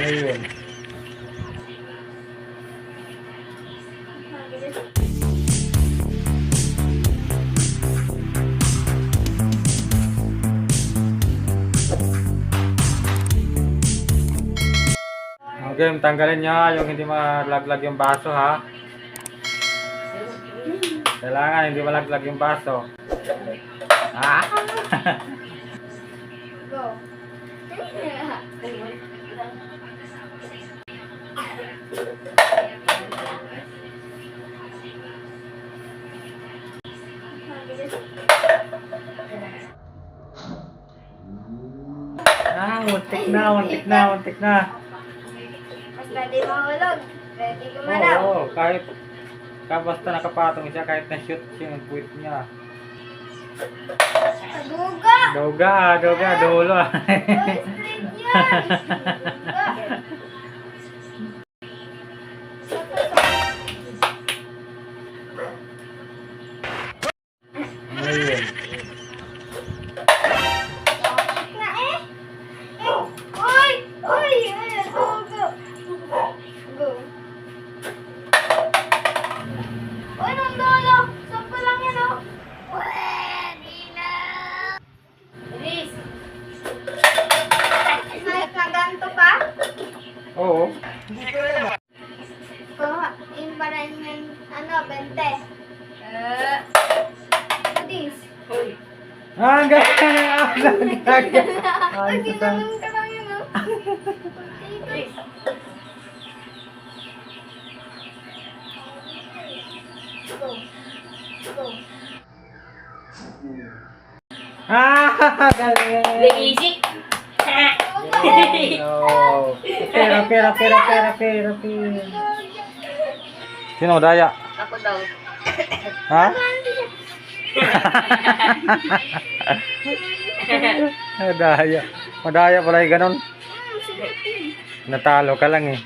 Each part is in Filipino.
Ayun. Okay, tanggalin nyo yung hindi malaglag yung baso ha. Kailangan hindi malaglag yung baso. Ah! Go. Ah, muntik na, muntik na, muntik na. Basta di mahulog. Pwede gumalaw. Oo, kahit ka basta nakapatong siya, kahit na-shoot siya yung puwit niya. Duga! Doga, doga, dulo. Oh, straight yan! parang yung, ano, bente. Eh, this. Ah, ang galing. Ah, ang. Ay, ginanong ka lang yun, oh. Ah, galing. Easy. No. Pera, pera, pera, pera, pera, pera. Sino daya? Ako daw. Ha? Madaya. Madaya pala yung ganun. Natalo ka lang eh.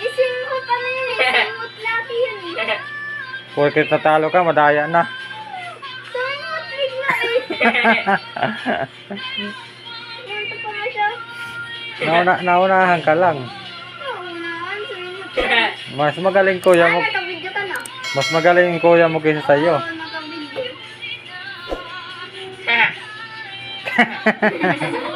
Isingot pa na yun, isingot lagi yun eh. Porket natalo ka, madaya na. Eh. Ganito pa nga siya. Nauna, naunahan ka lang. Mas magaling kuya mo. Mas magaling kuya mo kaysa sa'yo. Nakabidyo.